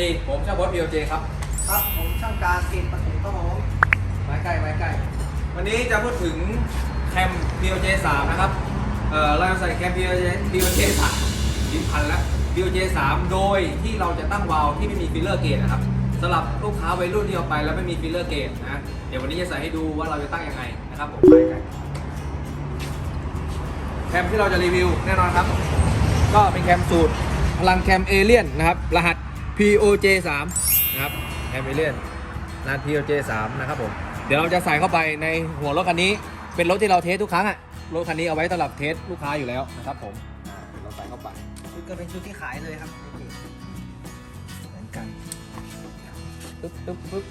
ดี ผมช่างบอสพีโอเจครับ ครับ ผมช่างการเกณฑ์ปฐมครับผมไม้ใกล้ไม้ใกล้วันนี้จะพูดถึงแคม POJ 3นะครับ เอ่อเราจะใส่แคม POJ POJ 3ลิ้นพันแล้ว POJ 3โดยที่เราจะตั้งวาล์วที่ไม่มีฟิลเลอร์เกจนะครับสำหรับลูกค้าวัยรุ่นที่เอาไปแล้วไม่มีฟิลเลอร์เกจนะ เดี๋ยววันนี้จะใส่ให้ดูว่าเราจะตั้งยังไงนะครับผมไปกันแคมที่เราจะรีวิวแน่นอนครับ ก็เป็นแคมสูตรพลังแคมเอเลียนนะครับ รหัส POJ 3นะครับแคมเอเลียนรหัส POJ 3นะครับผมเดี๋ยวเราจะใส่เข้าไปในหัวรถคันนี้ เป็นรถที่เราเทสทุกครั้งอะรถคันนี้เอาไว้สำหรับเทสลูกค้าอยู่แล้วนะครับผมอ่าเดี๋ยวเราใส่เข้าไปชุดก็เป็นชุดที่ขายเลยครับนี่เหมือนกันปึ๊บปึ๊บปึ๊บ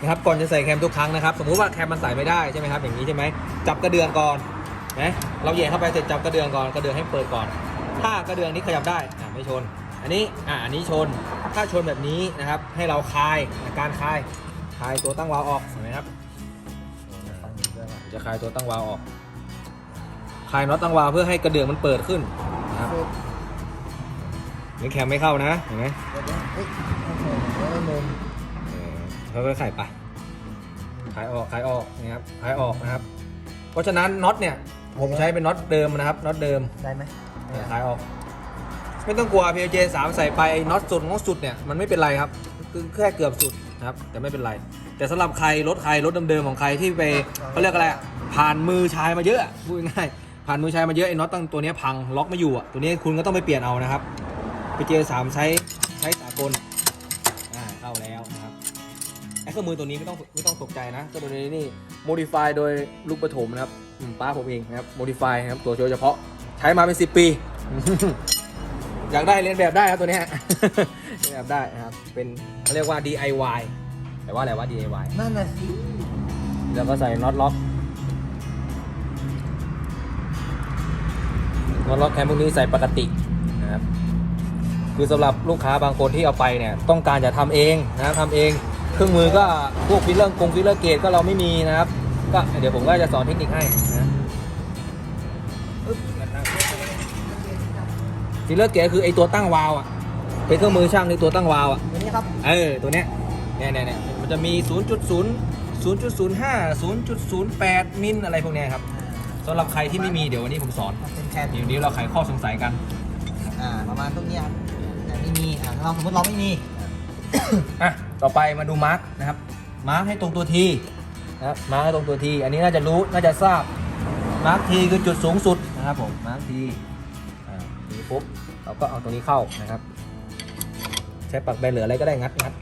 นะครับก่อนจะใส่แคมทุกครั้งนะครับ สมมุติว่าแคมมันใส่ไม่ได้ใช่ไหมครับอย่างนี้ใช่ไหมจับกระเดื่องก่อน นะเราเยียบเข้าไปเสร็จจับกระเดืองก่อนกระเดืองให้เปิดก่อน ถ้ากระเดืองนี้ขยับได้อ่าไม่ชน อันนี้อ่าอันนี้ชนถ้าชนแบบนี้นะครับ ให้เราคลายการคลายคลายตัวตั้งวาล์วออกเห็นไหมครับจะคลายตัวตั้งวาล์วออกคลายน็อตตั้งวาล์วเพื่อให้กระเดืองมันเปิดขึ้นนะครับนี่แคมไม่เข้านะเห็นไหมเดี๋ยวเดี๋ยวเฮ้ยโอ้โหเดี๋ยวมุมเออค่อยๆไขไปขายออกขายออกนะครับขายออกนะครับ เพราะฉะนั้นน็อตเนี่ย ผมใช้เป็นน็อตเดิมนะครับน็อตเดิมได้ไหมเนี่ยขายออก ไม่ต้องกลัว PLJ 3ใส่ไปไอ้น็อตสุดของสุดเนี่ยมันไม่เป็นไรครับคือแค่เกือบสุดนะครับแต่ไม่เป็นไร แต่สำหรับใครรถใครรถเดิมๆของใครที่ไปเขาเรียกอะไรอะผ่านมือชายมาเยอะอะพูดง่ายๆผ่านมือชายมาเยอะไอ้น็อตตั้งตัวเนี้ยพังล็อกไม่อยู่อะตัวนี้คุณก็ต้องไปเปลี่ยนเอานะครับ PLJ 3ใช้ใช้สากล รื่องมือตัวนี้ไม่ต้องไม่ต้องตกใจนะเครื่องมือนี้นี่ modify โดยลูกปฐมนะครับอืมป้าผมเองนะครับ modify นะครับตัวโดยเฉพาะใช้มาเป็น 10 ปี อยากได้เรียนแบบได้ครับตัวเนี้ย เรียนแบบได้นะครับ เป็นเขาเรียกว่า DIY แต่ว่าอะไรวะ DIY นั่นน่ะสิแล้วก็ใส่น็อตล็อกน็อตล็อกแคมพวกนี้ใส่ปกตินะครับ คือสำหรับลูกค้าบางคนที่เอาไปเนี่ย ต้องการจะทำเองนะครับทำเอง เครื่องมือก็พวกฟิลเลอร์กงฟิลเลอร์เกตก็เราไม่มีนะครับ ก็เดี๋ยวผมก็จะสอนเทคนิคให้นะอึ๊บฟิลเลอร์เกตคือไอตัวตั้งวาล์วอะเป็นเครื่องมือช่างในตัวตั้งวาล์วอะตัวนี้ครับเออตัวเนี้ยเนี่ยเนี่ยเนี่ยมันจะมี 0.0 0.05 0.08 มิลอะไรพวกเนี้ยครับสำหรับใครที่ไม่มีเดี๋ยววันนี้ผมสอนมันเป็นแคนเดี๋ยวนี้เราไขข้อสงสัยกัน อ่าประมาณตรงนี้ครับแต่ไม่มีอ่าเราสมมติเราไม่มี อะต่อไปมาดูมาร์กนะครับมาร์กให้ตรงตัวทีนะครับมาร์กให้ตรงตัวทีอันนี้น่าจะรู้น่าจะทราบมาร์กทีคือจุดสูงสุดนะครับผมมาร์กทีอ่าทีปุ๊บเราก็เอาตรงนี้เข้านะครับ ใช้ปักแบนเหลืออะไรก็ได้งัดงัด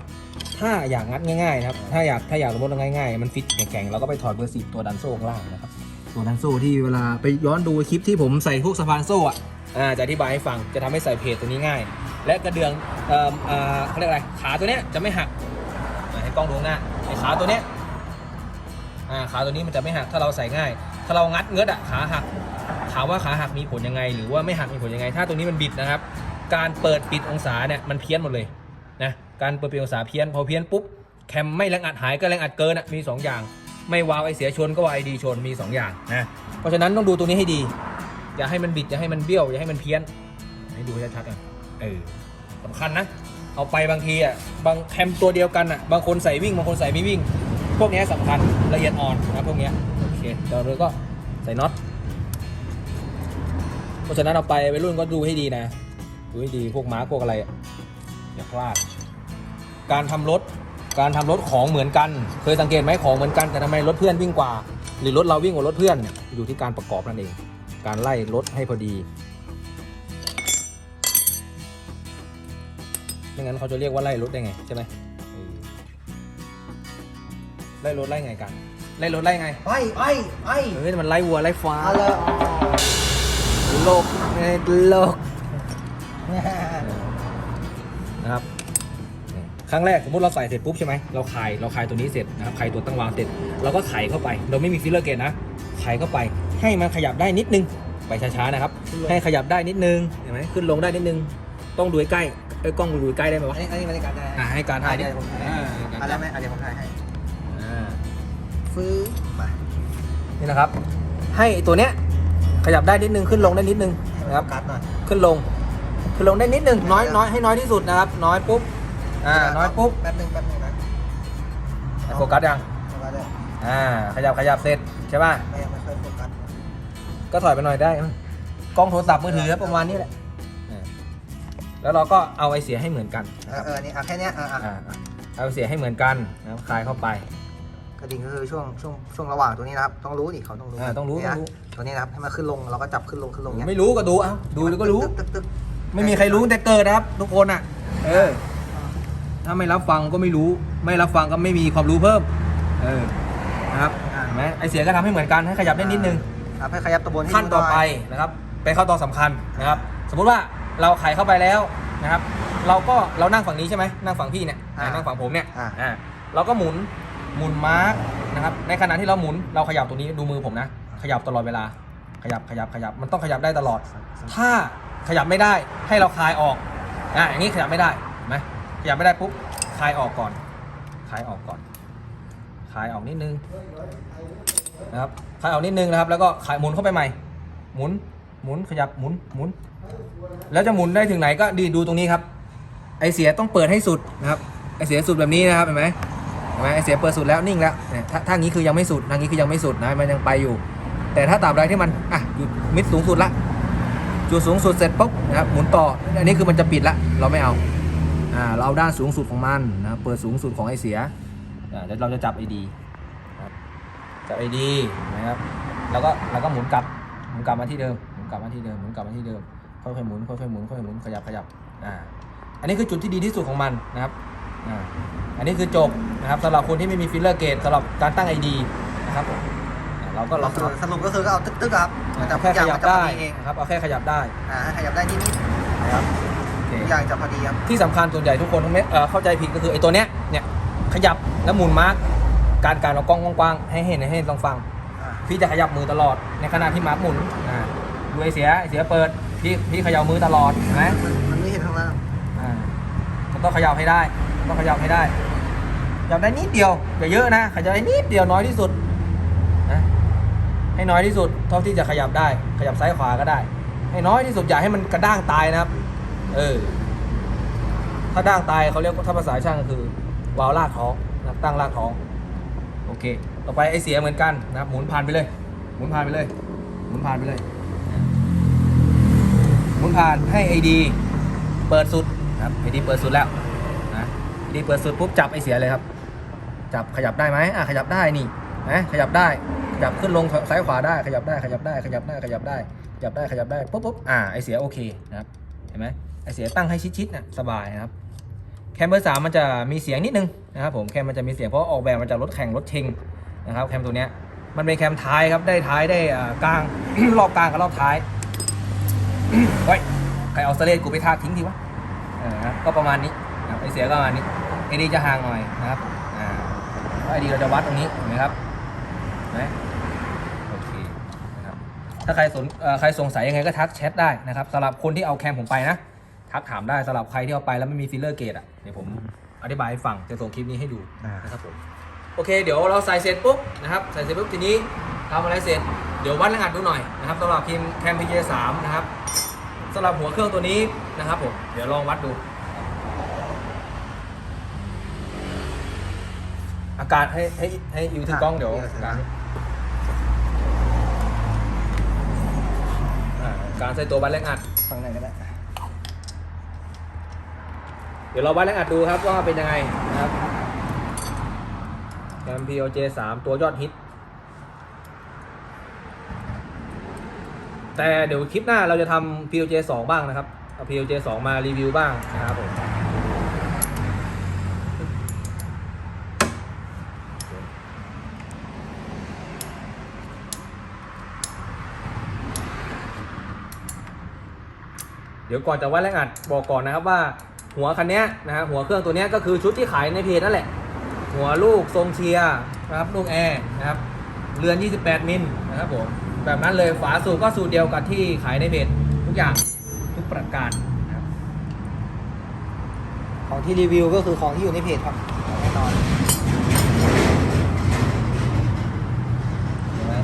ถ้าอยากงัดง่ายๆนะครับถ้าอยากถ้าอยากสมมติว่าง่ายๆ มันฟิตแข็งๆเราก็ไปถอดเบอร์สิบตัวดันโซ่ข้างล่างนะครับตัวดันโซ่ที่เวลาไปย้อนดูคลิปที่ผมใส่พวกสะพานโซ่อะอ่าจะอธิบายให้ฟังจะทำให้ใส่เพจตัวนี้ง่าย และกระเดื่องเอ่อเอ่อเขาเรียกอะไรขาตัวเนี้ยจะไม่หักให้กล้องดูข้างหน้าไอ้ขาตัวเนี้ยอ่าขาตัวนี้มันจะไม่หักถ้าเราใส่ง่าย ถ้าเรางัดเงื้ออะขาหักถามว่าขาหักมีผลยังไง หรือว่าไม่หักมีผลยังไง ถ้าตรงนี้มันบิดนะครับ การเปิดปิดองศาเนี่ยมันเพี้ยนหมดเลยนะการเปิดปิดองศาเพี้ยนพอเพี้ยนปุ๊บแคมไม่แรงอัดหายก็แรงอัดเกินอะมีสองอย่าง ไม่วาวไอเสียชนก็วาวไอดีชนมีสองอย่างนะเพราะฉะนั้นต้องดูตัวนี้ให้ดี อย่าให้มันบิดอย่าให้มันเบี้ยวอย่าให้มันเพี้ยนให้ดูชัดๆกัน เออสำคัญนะ เอาไปบางทีอะบางแคมตัวเดียวกันอะบางคนใส่วิ่งบางคนใส่ไม่วิ่ง พวกนี้สำคัญละเอียดอ่อนนะพวกนี้โอเคเดี๋ยวเราก็ใส่น็อตเพราะฉะนั้นเอาไปไปรุ่นก็ดูให้ดีนะ ดูให้ดีพวกม้าพวกอะไรอย่าพลาด การทำรถการทำรถของเหมือนกัน เคยสังเกตไหมของเหมือนกันแต่ทำไมรถเพื่อนวิ่งกว่า หรือรถเราวิ่งกว่ารถเพื่อนอยู่ที่การประกอบนั่นเอง การไล่รถให้พอดี ไม่งั้นเขาจะเรียกว่าไล่รถได้ไงใช่ไหมเออไล่รถไล่ไงกัน ไล่รถไล่ไงไปไปไปเฮ้ยมันไล่วัวไล่ฟ้าเอาเลยโลกเอ้ยโลกนะครับนี่ครั้งแรกสมมติเราใส่เสร็จปุ๊บใช่ไหมเราคลายเราคลายตัวนี้เสร็จนะครับคลายตัวตั้งวางเสร็จเราก็ไขเข้าไป เราไม่มีฟิลเลอร์เกตนะไขเข้าไป ให้มันขยับได้นิดนึงไปช้าๆนะครับ ให้ขยับได้นิดนึงเห็นไหมขึ้นลงได้นิดนึง ต้องดูใกล้เอ้ยกล้องดูใกล้ได้ไหมอัวะนนี้อันนี้บรรยากาศได้อะให้การถ่ายดิเดี๋ยวผมถ่ายให้อ่าอะไรไหมอะเดี๋ยวผมถ่ายให้อ่าฟื้นมานี่นะครับ ให้ตัวเนี้ยขยับได้นิดนึงขึ้นลงได้นิดนึงนะครับ กัดหน่อย ขึ้นลง ขึ้นลงได้นิดนึงน้อยน้อยให้น้อยที่สุดนะครับ น้อยปุ๊บอ่าน้อยปุ๊บแป๊บนึงแป๊บนึงนะโฟกัสยังโฟกัสเลยอ่าขยับขยับเสร็จใช่ป่ะไม่ไม่ค่อยโฟกัสก็ถอยไปหน่อยได้นะกล้องโทรศัพท์มือถือประมาณนี้แหละอ่า แล้วเราก็เอาไอเสียให้เหมือนกันเออเออนี่อะแค่เนี้ยอะอะอ่าอ่าเอาไอเสียให้เหมือนกันนะครับคลายเข้าไป กระดิ่งก็คือช่วงช่วงช่วงระหว่างตัวนี้นะครับต้องรู้ดิเขาต้องรู้อ่าต้องรู้เนี่ยต้องรู้ ตัวนี้นะครับให้มันขึ้นลงเราก็จับขึ้นลงขึ้นลงเนี้ยไม่รู้ก็ดูเอาดูแล้วก็รู้ ตึ๊ตึ๊ตึ๊ตึ๊ไม่มีใครรู้แต่เกิดนะครับ ทุกคนอะ เออ ถ้าไม่รับฟังก็ไม่รู้ ไม่รับฟังก็ไม่มีความรู้เพิ่ม เออนะครับเห็นไหมไอเสียก็ทำให้เหมือนกันให้ขยับได้นิดนึง ครับให้ขยับตัวบนให้ขั้นดูต่อหยไปนะครับเป็นขั้นตอนสำคัญนะครับ สมมุติว่า เราไขเข้าไปแล้วนะครับ เราก็เรานั่งฝั่งนี้ใช่ไหมนั่งฝั่งพี่เนี่ยอ่านั่งฝั่งผมเนี่ยอ่า อ่าเราก็หมุนหมุนมาร์กนะครับในขณะที่เราหมุนเราขยับตัวนี้ดูมือผมนะ ขยับตลอดเวลา ขยับขยับขยับมันต้องขยับได้ตลอด ถ้าขยับไม่ได้ให้เราคลายออกอะอย่างนี้ขยับไม่ได้เห็นไหมขยับไม่ได้ปุ๊บคลายออกก่อนคลายออกก่อนคลายออกนิดนึงนะครับคลายออกนิดนึงนะครับ แล้วก็คลายหมุนเข้าไปใหม่ หมุน หมุนขยับหมุนหมุน แล้วจะหมุนได้ถึงไหนก็ดีดูตรงนี้ครับ ไอเสียต้องเปิดให้สุดนะครับ ไอเสียสุดแบบนี้นะครับเห็นไหมเห็นไหมไอเสียเปิดสุดแล้วนิ่งแล้วเนี่ยถ้าถ้างี้คือยังไม่สุดทางนี้คือยังไม่สุดนะมันยังไปอยู่ แต่ถ้าตราบใดที่มันอะหยุดมิดสูงสุดละจุดสูงสุดเสร็จปุ๊บนะครับหมุนต่ออันนี้คือมันจะปิดละเราไม่เอาอ่าเราเอาด้านสูงสุดของมันนะเปิดสูงสุดของไอเสียอ่าเดี๋ยวเราจะจับไอดีจับไอดีนะครับแล้วก็เราก็หมุนกลับหมุนกลับมาที่เดิม กลับมาที่เดิมหมุนกลับมาที่เดิมค่อยๆหมุนค่อยๆหมุนค่อยๆหมุนขยับขยับอ่าอันนี้คือจุดที่ดีที่สุดของมันนะครับอ่าอันนี้คือจบนะครับสำหรับคนที่ไม่มีฟิลเลอร์เกตสำหรับการตั้งไอดีนะครับผมอ่าเราก็ลองสรุปสรุปก็คือก็เอาตึ๊กตึ๊กครับมันจะแค่ขยับได้ทุกอย่างมันจะพอเองนะครับเอาแค่ขยับได้อ่าให้ขยับได้นิดนิดนะครับโอเคทุกอย่างจะพอดีครับที่สำคัญส่วนใหญ่ทุกคนต้องไม่เอ่อเข้าใจผิดก็คือไอ้ตัวเนี้ยเนี่ยขยับแล้วหมุนมาร์กการการเรากล้องกว้างๆให้เห็นให้เห็นลองฟังอ่าพี่จะขยับมือตลอดในขณะที่มาร์กหมุนอ่า ดูไอ้เสียไอ้เสียเปิดพี่พี่เขยับมือตลอดเห็นไหมมันมันไม่เห็นข้างล่างอ่ามันต้องเขยับให้ได้ต้องเขยับให้ได้ขยับได้นิดเดียวอย่าเยอะนะขยับได้นิดเดียวน้อยที่สุดนะให้น้อยที่สุดเท่าที่จะขยับได้ขยับซ้ายขวาก็ได้ ให้น้อยที่สุดอย่าให้มันกระด้างตายนะครับ เออถ้าด้างตายเขาเรียกว่าถ้าภาษาช่างก็คือวาล์วลากท้องนะครับตั้งลากท้องโอเค ต่อไปไอเสียเหมือนกันนะครับหมุนผ่านไปเลย หมุนผ่านไปเลย หมุนผ่านไปเลย หมุนผ่านให้ไอดีเปิดสุดครับไอดีเปิดสุดแล้วนะไอดีเปิดสุดปุ๊บจับไอเสียเลยครับ จับขยับได้ไหมอะขยับได้นี่นะขยับได้ขยับขึ้นลงซ้ายขวาได้ขยับได้ขยับได้ขยับได้ขยับได้ขยับได้ขยับได้ปุ๊บปุ๊บอ่าไอเสียโอเคนะครับเห็นไหมไอเสียตั้งให้ชิดๆนะสบายนะครับแคมเบอร์สามมันจะมีเสียงนิดนึงนะครับผมแคมมันจะมีเสียงเพราะออกแบบมาจากรถแข่งรถเชงนะครับแคมตัวเนี้ยมันเป็นแคมท้ายครับได้ท้ายได้กลางรอบกลางกับรอบท้าย เฮ้ยใครเอาสเลดกูไปทาทิ้งทีวะเออครับก็ประมาณนี้นะครับไอเสียก็ประมาณนี้ไอดีจะห่างหน่อยนะครับอ่าไอดีเราจะวัดตรงนี้เห็นไหมครับเห็นไหมโอเคนะครับถ้าใครสนเอ่อใครสงสัยยังไงก็ทักแชทได้นะครับสำหรับคนที่เอาแคมผมไปนะทักถามได้สำหรับใครที่เอาไปแล้วไม่มีฟิลเลอร์เกตอะเดี๋ยวผมอธิบายให้ฟังจะส่งคลิปนี้ให้ดูอ่านะครับผมโอเค เดี๋ยวเราใส่เสร็จปุ๊บนะครับใส่เสร็จปุ๊บทีนี้ทำอะไรเสร็จเดี๋ยววัดแรงอัดดูหน่อยนะครับสำหรับทีมแคมพีเจสามนะครับสำหรับหัวเครื่องตัวนี้นะครับผมเดี๋ยวลองวัดดู อากาศให้ให้ให้อยู่ที่กล้องเดี๋ยวการอ่าการใส่ตัววัดแรงอัดฝั่งไหนก็ได้เดี๋ยวเราวัดแรงอัดดูครับว่าเป็นยังไงนะครับแคม POJ 3 ตัวยอดฮิต แต่เดี๋ยวคลิปหน้าเราจะทำ POJ 2 บ้างนะครับเอา POJ 2 มารีวิวบ้างนะครับผมเดี๋ยวก่อนจะวัดแรงอัดบอกก่อนนะครับว่าหัวคันนี้นะฮะหัวเครื่องตัวนี้ก็คือชุดที่ขายในเพจนั่นแหละ หัวลูกทรงเชียร์นะครับลูกแอร์นะครับเรือน 28 มิลนะครับผม แบบนั้นเลยฝาสูบก็สูตรเดียวกับที่ขายในเพจทุกอย่างทุกประการนะครับของที่รีวิวก็คือของที่อยู่ในเพจครับแน่นอน เห็นไหม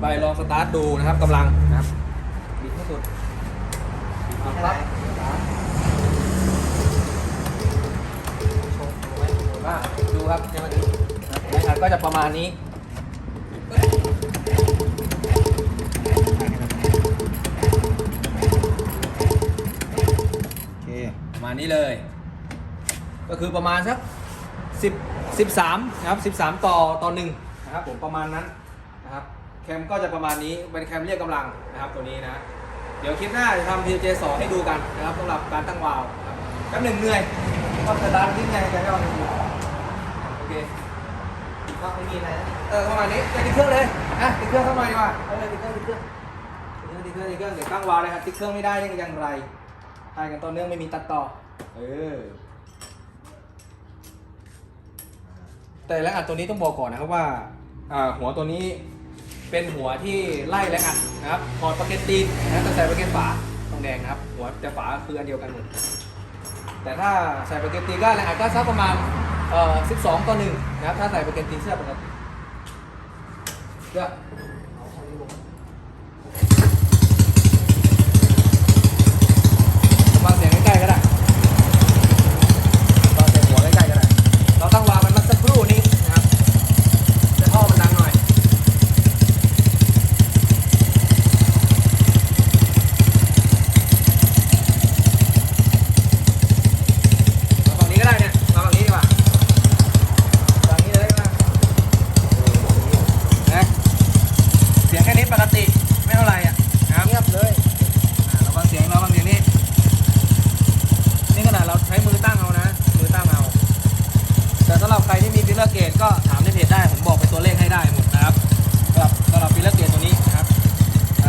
ไปลองสตาร์ทดูนะครับกำลังนะครับบิดให้สุดบิดปั๊บอะดูครับเจ้าหน้าที่นะครับแรงอัดก็จะประมาณนี้โอเคประมาณนี้เลย ก็คือประมาณสัก10 13 นะครับ 13 ต่อต่อหนึ่งนะครับผมประมาณนั้นนะ ครับแคมก็จะประมาณนี้เป็นแคมเรียกกำลังนะครับตัวนี้นะ เดี๋ยวคลิปหน้าจะทำ PJ 2ให้ดูกันนะครับสำหรับการตั้งวาล์วนะครับแป๊บหนึ่งเหนื่อยก็สตาร์ททิ้งไงกันก็ลองดูโอเคก็ไม่มีอะไรนะเออประมาณนี้จะติดเครื่องเลยอะติดเครื่องเข้ามาดีกว่าเอาเลยติดเครื่องติดเครื่องติดเครื่องติดเครื่องติดเครื่องเดี๋ยวตั้งวาล์วเลยครับติดเครื่องไม่ได้ยังอย่างไรถ่ายกันต่อเนื่องไม่มีตัดต่อเออแต่แรงอัดตัวนี้ต้องบอกก่อนนะครับว่าอ่าหัวตัวนี้ เป็นหัวที่ไล่แรงอัดนะครับถอดปากเกตตีนนะจะใส่ปากเกตฝาตรงแดงนะครับ หัวแต่ฝาคืออันเดียวกันหมด แต่ถ้าใส่ปากเกตตีนก็แรงอัดก็สักประมาณเอ่อ12 ต่อหนึ่งนะครับ ถ้าใส่ปากเกตตีนเสื้อปกติเสื้อเอาของนี้ลงฟังเสียงใกล้ๆก็ได้ฟังเสียงหัวใกล้ๆก็ได้ เราตั้งวางมันมาสักครู่นี้นะครับแต่ท่อมันดังหน่อย มาฝั่งนี้ก็ได้เนี่ย มาฝั่งนี้ดีกว่าฝั่งนี้เลยมานะเสียงแค่นี้ปกติไม่เท่าไหร่อะนะครับ เงียบเลย อ่าเราฟังเสียงเราฟังเสียงนี้นี่ขนาดเราใช้มือตั้งเอานะ มือตั้งเอา แต่สำหรับใครที่มีฟิลเลอร์เกตก็ถามในเพจได้ ผมบอกเป็นตัวเลขให้ได้หมดนะครับสำหรับสำหรับฟิลเลอร์เกตตัวนี้นะครับอ่